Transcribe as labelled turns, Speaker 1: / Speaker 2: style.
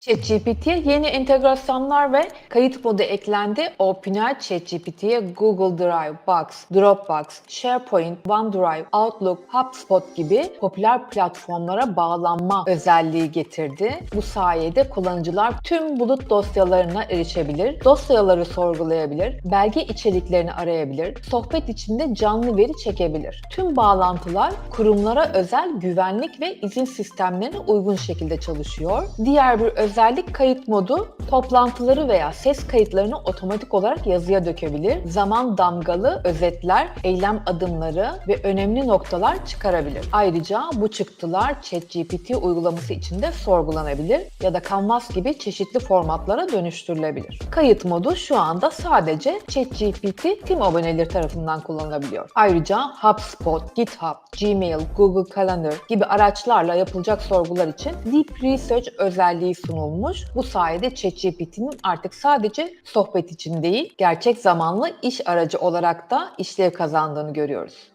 Speaker 1: ChatGPT'ye yeni entegrasyonlar ve kayıt modu eklendi. OpenAI ChatGPT'ye Google Drive, Box, Dropbox, SharePoint, OneDrive, Outlook, HubSpot gibi popüler platformlara bağlanma özelliği getirdi. Bu sayede kullanıcılar tüm bulut dosyalarına erişebilir, dosyaları sorgulayabilir, belge içeriklerini arayabilir, sohbet içinde canlı veri çekebilir. Tüm bağlantılar kurumlara özel güvenlik ve izin sistemlerine uygun şekilde çalışıyor. Diğer bir özellik kayıt modu toplantıları veya ses kayıtlarını otomatik olarak yazıya dökebilir. Zaman damgalı özetler, eylem adımları ve önemli noktalar çıkarabilir. Ayrıca bu çıktılar ChatGPT uygulaması içinde sorgulanabilir ya da Canvas gibi çeşitli formatlara dönüştürülebilir. Kayıt modu şu anda sadece ChatGPT tüm aboneleri tarafından kullanılabiliyor. Ayrıca HubSpot, GitHub, Gmail, Google Calendar gibi araçlarla yapılacak sorgular için Deep Research özelliği sunulmuş. Bu sayede ChatGPT'nin artık sadece sohbet için değil, gerçek zamanlı iş aracı olarak da işlev kazandığını görüyoruz.